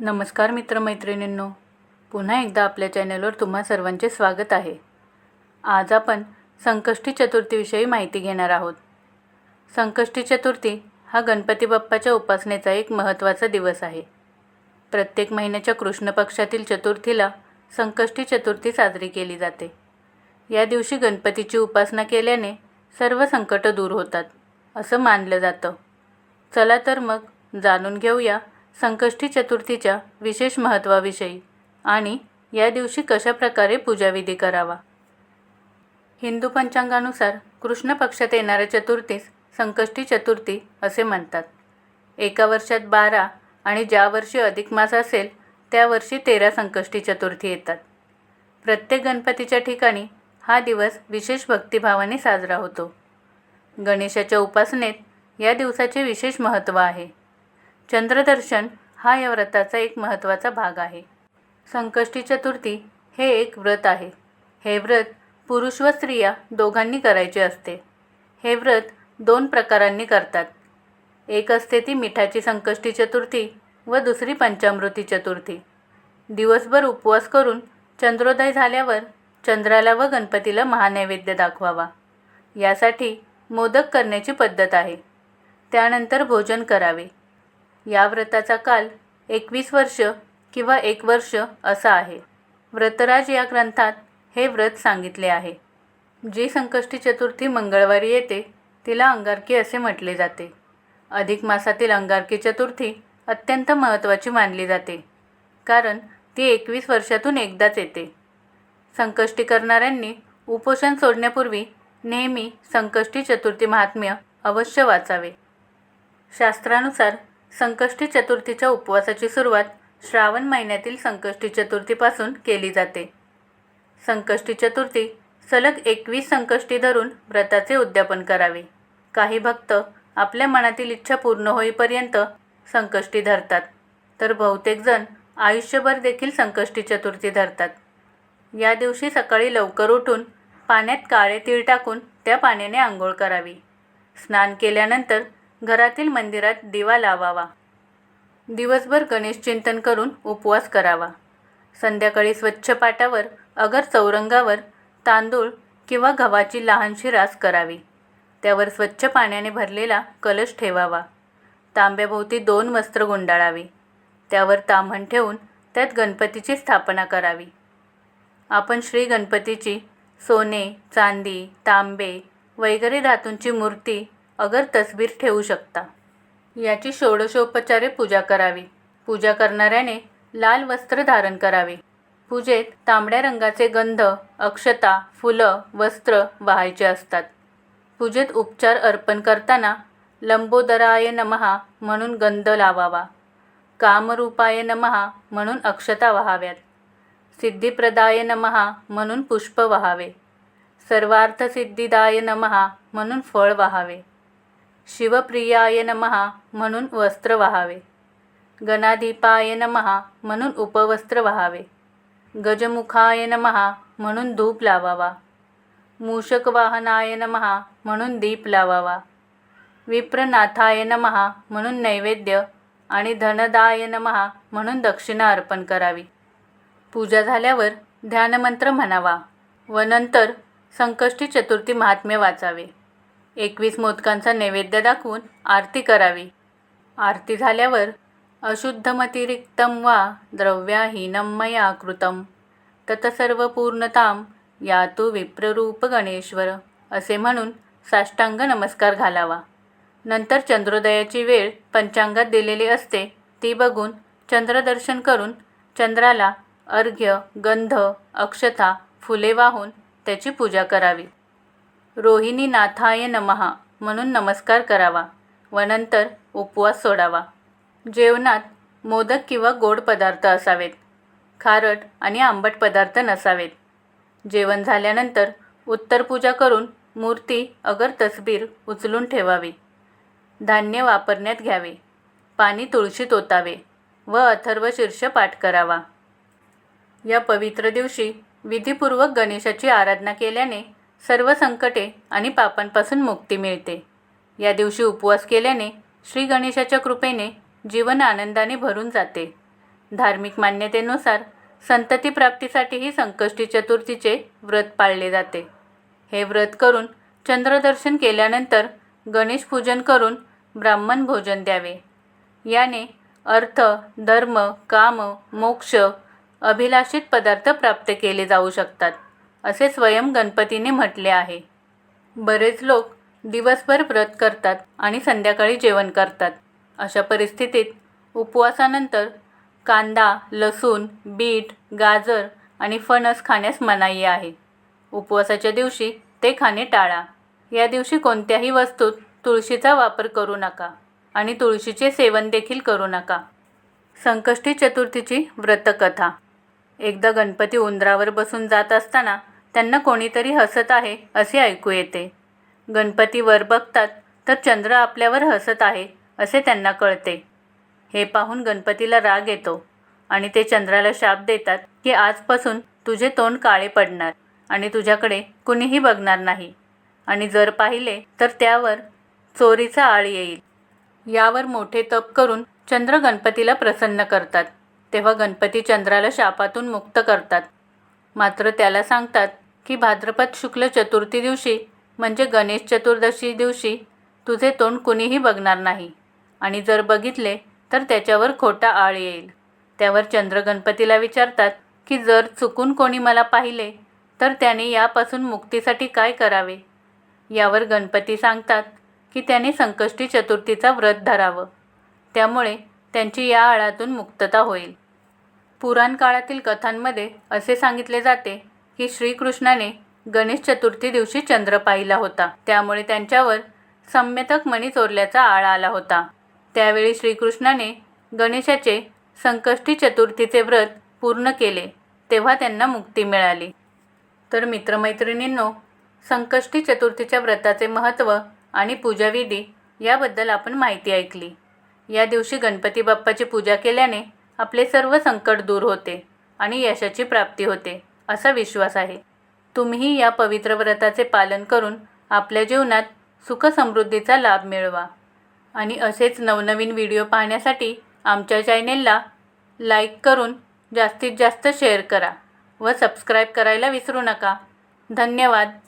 नमस्कार मित्रमैत्रिणींनो पुन्हा एकदा आपल्या चॅनलवर तुम्हा सर्वांचे स्वागत आहे. आज आपण संकष्टी चतुर्थीविषयी माहिती घेणार आहोत. संकष्टी चतुर्थी हा गणपती बाप्पाच्या उपासनेचा एक महत्त्वाचा दिवस आहे. प्रत्येक महिन्याच्या कृष्ण पक्षातील चतुर्थीला संकष्टी चतुर्थी साजरी केली जाते. या दिवशी गणपतीची उपासना केल्याने सर्व संकटं दूर होतात असं मानलं जातं. चला तर मग जाणून घेऊया संकष्टी चतुर्थीच्या विशेष महत्त्वाविषयी आणि या दिवशी कशाप्रकारे पूजाविधी करावा? हिंदू पंचांगानुसार कृष्ण पक्षात येणाऱ्या चतुर्थीस संकष्टी चतुर्थी असे म्हणतात. एका वर्षात बारा आणि ज्या वर्षी अधिक मास असेल त्या वर्षी तेरा संकष्टी चतुर्थी येतात. प्रत्येक गणपतीच्या ठिकाणी हा दिवस विशेष भक्तिभावाने साजरा होतो. गणेशाच्या उपासनेत या दिवसाचे विशेष महत्त्व आहे. चंद्रदर्शन हा या व्रताचा एक महत्त्वाचा भाग आहे. संकष्टी चतुर्थी हे एक व्रत आहे. हे व्रत पुरुष व स्त्रिया दोघांनी करायचे असते. हे व्रत दोन प्रकारांनी करतात. एक असते ती मिठाची संकष्टी चतुर्थी व दुसरी पंचामृती चतुर्थी. दिवसभर उपवास करून चंद्रोदय झाल्यावर चंद्राला व गणपतीला महानैवेद्य दाखवावा. यासाठी मोदक करण्याची पद्धत आहे. त्यानंतर भोजन करावे. या व्रताचा काल एकवीस वर्ष किंवा एक वर्ष असा आहे. व्रतराज या ग्रंथात हे व्रत सांगितले आहे. जी संकष्टी चतुर्थी मंगळवारी येते तिला अंगारकी असे म्हटले जाते. अधिक मासातील अंगारकी चतुर्थी अत्यंत महत्त्वाची मानली जाते कारण ती एकवीस वर्षातून एकदाच येते. संकष्टी करणाऱ्यांनी उपोषण सोडण्यापूर्वी नेहमी संकष्टी चतुर्थी महात्म्य अवश्य वाचावे. शास्त्रानुसार संकष्टी चतुर्थीच्या उपवासाची सुरुवात श्रावण महिन्यातील संकष्टी चतुर्थीपासून केली जाते. संकष्टी चतुर्थी सलग एकवीस संकष्टी धरून व्रताचे उद्यापन करावे. काही भक्त आपल्या मनातील इच्छा पूर्ण होईपर्यंत संकष्टी धरतात. तर बहुतेकजण आयुष्यभर देखील संकष्टी चतुर्थी धरतात. या दिवशी सकाळी लवकर उठून पाण्यात काळे तीळ टाकून त्या पाण्याने आंघोळ करावी. स्नान केल्यानंतर घरातील मंदिरात दिवा लावावा. दिवसभर गणेश चिंतन करून उपवास करावा. संध्याकाळी स्वच्छ पाटावर अगर चौरंगावर तांदूळ किंवा गव्हाची लहानशी रास करावी. त्यावर स्वच्छ पाण्याने भरलेला कलश ठेवावा. तांब्याभोवती दोन वस्त्र गुंडाळावी. त्यावर ताम्हण ठेवून त्यात गणपतीची स्थापना करावी. आपण श्री गणपतीची सोने चांदी तांबे वगैरे धातूंची मूर्ती अगर तसबीर ठेवू शकता. याची षोडशोपचारे पूजा करावी. पूजा करणाऱ्याने लाल वस्त्र धारण करावे. पूजेत तांबड्या रंगाचे गंध अक्षता फुलं वस्त्र वाहायचे असतात. पूजेत उपचार अर्पण करताना लंबोदराय नमहा म्हणून गंध लावावा. कामरूपाय नमहा म्हणून अक्षता वहाव्यात. सिद्धिप्रदाय नमहा म्हणून पुष्प वहावे. सर्वार्थसिद्धिदाय नमहा म्हणून फळ वहावे. शिवप्रियाय नमहा म्हणून वस्त्र वहावे. गणाधिपाय नमहा म्हणून उपवस्त्र वहावे. गजमुखाय नमहा म्हणून धूप लावावा. मूषकवाहनाय नमहा म्हणून दीप लावावा. विप्रनाथाय नमहा म्हणून नैवेद्य आणि धनदाय नमहा म्हणून दक्षिणा अर्पण करावी. पूजा झाल्यावर ध्यानमंत्र म्हणावा व नंतर संकष्टी चतुर्थी महात्म्य वाचावे. एकवीस मोदकांचा नैवेद्य दाखवून आरती करावी. आरती झाल्यावर अशुद्धमतिरिक्तं वा द्रव्याहीनं मया पूर्णताम या तू विप्ररूप गणेश्वर असे म्हणून साष्टांग नमस्कार घालावा. नंतर चंद्रोदयाची वेळ पंचांगात दिलेली असते ती बघून चंद्रदर्शन करून चंद्राला अर्घ्य गंध अक्षता फुले वाहून त्याची पूजा करावी. रोहिणी नाथाय नमहा म्हणून नमस्कार करावा व नंतर उपवास सोडावा. जेवणात मोदक किंवा गोड पदार्थ असावेत. खारट आणि आंबट पदार्थ नसावेत. जेवण झाल्यानंतर उत्तर पूजा करून मूर्ती अगर तसबीर उचलून ठेवावी. धान्य वापरण्यात घ्यावे. पाणी तुळशीत ओतावे व अथर्व शीर्ष पाठ करावा. या पवित्र दिवशी विधीपूर्वक गणेशाची आराधना केल्याने सर्व संकटे आणि पापांपासून मुक्ती मिळते. या दिवशी उपवास केल्याने श्री गणेशाच्या कृपेने जीवन आनंदाने भरून जाते. धार्मिक मान्यतेनुसार संतती प्राप्तीसाठीही संकष्टी चतुर्थीचे व्रत पाळले जाते. हे व्रत करून चंद्रदर्शन केल्यानंतर गणेश पूजन करून ब्राह्मण भोजन द्यावे. याने अर्थ धर्म काम मोक्ष अभिलाषित पदार्थ प्राप्त केले जाऊ शकतात. असे स्वयं गणपतीने म्हटले आहे. बरेच लोक दिवसभर व्रत करतात आणि संध्याकाळी जेवण करतात. अशा परिस्थितीत उपवासानंतर कांदा लसूण बीट गाजर आणि फणस खाण्यास मनाई आहे. उपवासाच्या दिवशी ते खाणे टाळा. या दिवशी कोणत्याही वस्तूत तुळशीचा वापर करू नका आणि तुळशीचे सेवन देखील करू नका. संकष्टी चतुर्थीची व्रतकथा. एकदा गणपती उंदरावर बसून जात असताना त्यांना कोणीतरी हसत आहे असे ऐकू येते. गणपती वर बघतात तर चंद्र आपल्यावर हसत आहे असे त्यांना कळते. हे पाहून गणपतीला राग येतो आणि ते चंद्राला शाप देतात की आजपासून तुझे तोंड काळे पडणार आणि तुझ्याकडे कुणीही बघणार नाही. आणि जर पाहिले तर त्यावर चोरीचा आळ येईल. यावर मोठे तप करून चंद्र गणपतीला प्रसन्न करतात. तेव्हा गणपती चंद्राला शापातून मुक्त करतात. मात्र त्याला सांगतात की भाद्रपद शुक्ल चतुर्थी दिवशी म्हणजे गणेश चतुर्दशी दिवशी तुझे तोंड कुणीही बघणार नाही. आणि जर बघितले तर त्याच्यावर खोटा आळ येईल. त्यावर चंद्र गणपतीला विचारतात की जर चुकून कोणी मला पाहिले तर त्याने यापासून मुक्तीसाठी काय करावे? यावर गणपती सांगतात की त्याने संकष्टी चतुर्थीचा व्रत धरावं. त्यामुळे त्यांची या आळातून मुक्तता होईल. पुराण काळातील कथांमध्ये असे सांगितले जाते की श्रीकृष्णाने गणेश चतुर्थी दिवशी चंद्र पाहिला होता. त्यामुळे त्यांच्यावर सम्यतक मणी चोरल्याचा आळ आला होता. त्यावेळी श्रीकृष्णाने गणेशाचे संकष्टी चतुर्थीचे व्रत पूर्ण केले तेव्हा त्यांना मुक्ती मिळाली. तर मित्रमैत्रिणींनो संकष्टी चतुर्थीच्या व्रताचे महत्त्व आणि पूजाविधी याबद्दल आपण माहिती ऐकली. या दिवशी गणपती बाप्पाची पूजा केल्याने आपले सर्व संकट दूर होते आणि यशाची प्राप्ती होते. असा विश्वास आहे. तुम्ही या पवित्र व्रताचे पालन करून आपल्या जीवनात सुखसमृद्धीचा लाभ मिळवा. आणि असेच नवनवीन व्हिडिओ पाहण्यासाठी आमच्या चॅनेलला लाईक करून जास्तीत जास्त शेअर करा व सबस्क्राईब करायला विसरू नका. धन्यवाद.